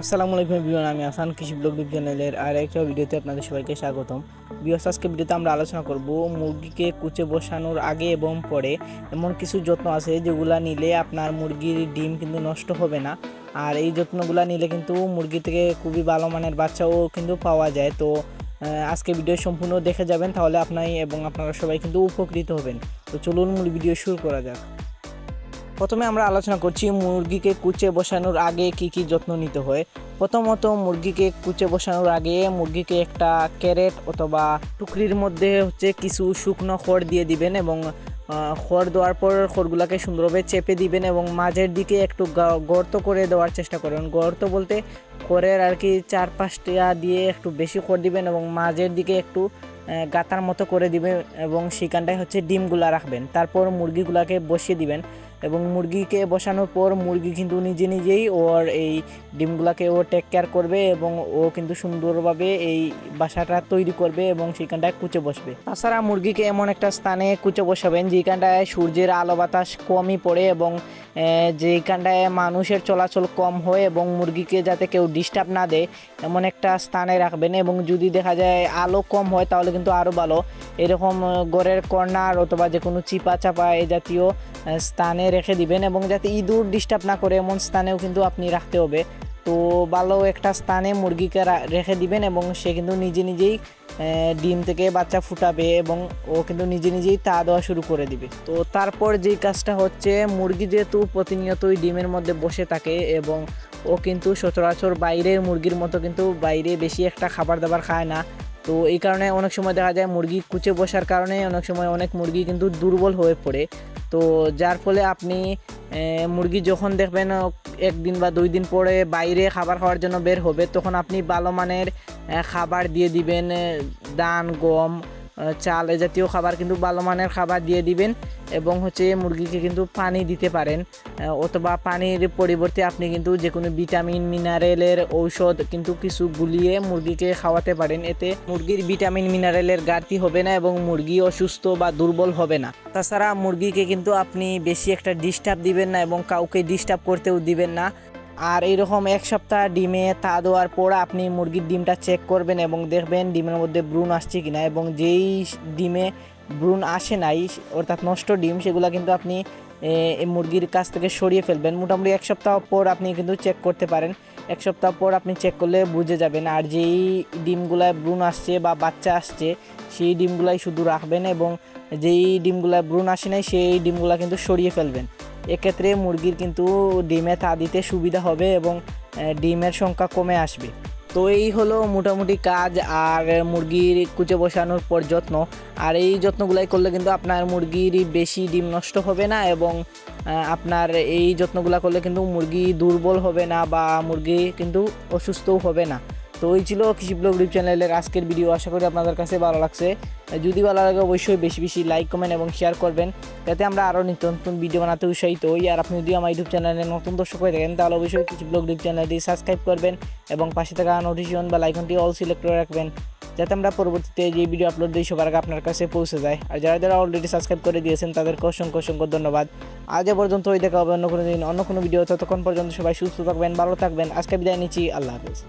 আসসালামু আলাইকুম বিমান আমি আসান কৃষি ব্লগ চ্যানেলের আর একটা ভিডিওতে আপনাদের সবাইকে স্বাগতম। বিয়স আজকে ভিডিওতে আমরা আলোচনা করব মুরগিকে কুচে বসানোর আগে এবং পরে। এমন কিছু যত্ন আছে যেগুলা নিলে আপনার মুরগির ডিম কিন্তু নষ্ট হবে না। আর এই যত্নগুলো নিলে কিন্তু মুরগি থেকে খুবই ভালো মানের বাচ্চাও কিন্তু পাওয়া যায়। তো আজকে ভিডিও সম্পূর্ণ দেখে যাবেন তাহলে আপনাই এবং আপনারা সবাই কিন্তু উপকৃত হবেন। তো চলুন মূল ভিডিও শুরু করা যাক। প্রথমে আমরা আলোচনা করছি মুরগিকে কুচে বসানোর আগে কি কি যত্ন নিতে হয়। প্রথমত মুরগিকে কুচে বসানোর আগে মুরগিকে একটা ক্যারেট অথবা টুকরির মধ্যে হচ্ছে কিছু শুকনো খড় দিয়ে দিবেন এবং খড় দেওয়ার পর খড়গুলোকে সুন্দরভাবে চেপে দিবেন এবং মাঝের দিকে একটু গর্ত করে দেওয়ার চেষ্টা করবেন গর্ত বলতে খড়ের আর কি চার পাঁচটা দিয়ে একটু বেশি খড় দিবেন এবং মাঝের দিকে একটু গাতার মতো করে দিবেন এবং সেখানটায় হচ্ছে ডিমগুলা রাখবেন। তারপর মুরগিগুলাকে বসিয়ে দিবেন। এবং মুরগিকে বসানোর পর মুরগি কিন্তু নিজে নিজেই ওর এই ডিমগুলাকে ও টেক কেয়ার করবে এবং ও কিন্তু সুন্দরভাবে এই বাসাটা তৈরি করবে এবং সেখানটায় কুচে বসবে। তাছাড়া মুরগিকে এমন একটা স্থানে কুচে বসাবেন যেখানটায় সূর্যের আলো বাতাস কমই পড়ে এবং যেখানটায় মানুষের চলাচল কম হয় এবং মুরগিকে যাতে কেউ ডিস্টার্ব না দেয়, এমন একটা স্থানে রাখবেন এবং যদি দেখা যায় আলো কম হয় তাহলে কিন্তু আরও ভালো। এরকম ঘরের কর্নার অথবা যে কোনো চিপা চাপা এ জাতীয় স্থানে রেখে দিবেন এবং যাতে ইঁদুর ডিস্টার্ব না করে, এমন স্থানেও কিন্তু আপনি রাখতে হবে। তো ভালো একটা স্থানে মুরগিকে রেখে দিবেন এবং সে কিন্তু নিজে নিজেই ডিম থেকে বাচ্চা ফুটাবে এবং ও কিন্তু নিজে নিজেই তা দেওয়া শুরু করে দিবে। তো তারপর যেই কাজটা হচ্ছে, মুরগি যেহেতু প্রতিনিয়তই ডিমের মধ্যে বসে থাকে এবং ও কিন্তু সচরাচর বাইরের মুরগির মতো কিন্তু বাইরে বেশি একটা খাবার দাবার খায় না। তো এই কারণে অনেক সময় দেখা যায় মুরগি কুচে বসার কারণে অনেক সময় অনেক মুরগি কিন্তু দুর্বল হয়ে পড়ে। তো যার ফলে আপনি মুরগি যখন দেখবেন একদিন বা দুই দিন পরে বাইরে খাবার খাওয়ার জন্য বের হবে, তখন আপনি ভালো মানের খাবার দিয়ে দিবেন দান গম চাল এ জাতীয় খাবার কিন্তু ভালো মানের খাবার দিয়ে দিবেন এবং হচ্ছে মুরগিকে কিন্তু পানি দিতে পারেন। অথবা পানির পরিবর্তে আপনি কিন্তু যে কোনো ভিটামিন, মিনারেলের ঔষধ কিন্তু কিছু গুলিয়ে মুরগিকে খাওয়াতে পারেন। এতে মুরগির ভিটামিন, মিনারেলের ঘাটতি হবে না এবং মুরগি অসুস্থ বা দুর্বল হবে না। তাছাড়া মুরগিকে কিন্তু আপনি বেশি একটা ডিস্টার্ব দিবেন না এবং কাউকে ডিস্টার্ব করতেও দিবেন না। আর এইরকম এক সপ্তাহ ডিমে তা দেওয়ার পর আপনি মুরগির ডিমটা চেক করবেন এবং দেখবেন ডিমের মধ্যে ব্রুন আসছে কিনা এবং যেই ডিমে ব্রুন আসে নাই, অর্থাৎ নষ্ট ডিম, সেগুলো কিন্তু আপনি এই মুরগির কাছ থেকে সরিয়ে ফেলবেন। মোটামুটি এক সপ্তাহ পর আপনি কিন্তু চেক করতে পারেন। এক সপ্তাহ পর আপনি চেক করলে বুঝে যাবেন। আর যেই ডিমগুলায় ব্রুন আসছে বা বাচ্চা আসছে, সেই ডিমগুলাই শুধু রাখবেন এবং যেই ডিমগুলায় ব্রুন আসে নাই, সেই ডিমগুলা কিন্তু সরিয়ে ফেলবেন। এক্ষেত্রে মুরগির কিন্তু ডিমে তা দিতে সুবিধা হবে এবং ডিমের সংখ্যা কমে আসবে। তো এই হলো মোটামুটি কাজ আর মুরগির কুচে বসানোর পর যত্ন। আর এই যত্নগুলাই করলে কিন্তু আপনার মুরগির বেশি ডিম নষ্ট হবে না এবং আপনার এই যত্নগুলা করলে কিন্তু মুরগি দুর্বল হবে না বা মুরগি কিন্তু অসুস্থও হবে না। তো ওই ছিল কৃষি ব্লগ ইউটিউব চ্যানেলের আজকের ভিডিও। আশা করি আপনাদের কাছে ভালো লাগছে। যদি ভালো লাগে অবশ্যই বেশি বেশি লাইক, কমেন্ট এবং শেয়ার করবেন। যাতে আমরা আরও নিত্য নতুন ভিডিও বানাতে উৎসাহিত হই। আর আপনি যদি আমার ইউটিউব চ্যানেলে নতুন দর্শক হয়ে থাকেন, তাহলে অবশ্যই কিছু ব্লগ ইউটিউব চ্যানেলটি সাবস্ক্রাইব করবেন এবং পাশে থাকা নোটিফিকেশন বা লাইকনটি অল সিলেক্ট করে রাখবেন, যাতে আমরা পরবর্তীতে যে ভিডিও আপলোড দিই, সবার আগে আপনার কাছে পৌঁছে যায়। আর যারা যারা অলরেডি সাবস্ক্রাইব করে দিয়েছেন, তাদেরকে অসংখ্য অসংখ্য ধন্যবাদ। আজ পর্যন্ত ওই দেখা হবে অন্য কোনো দিন, অন্য কোনো ভিডিও ততক্ষণ পর্যন্ত সবাই সুস্থ থাকবেন, ভালো থাকবেন। আজকে বিদায় নিচ্ছি। আল্লাহ হাফিজ।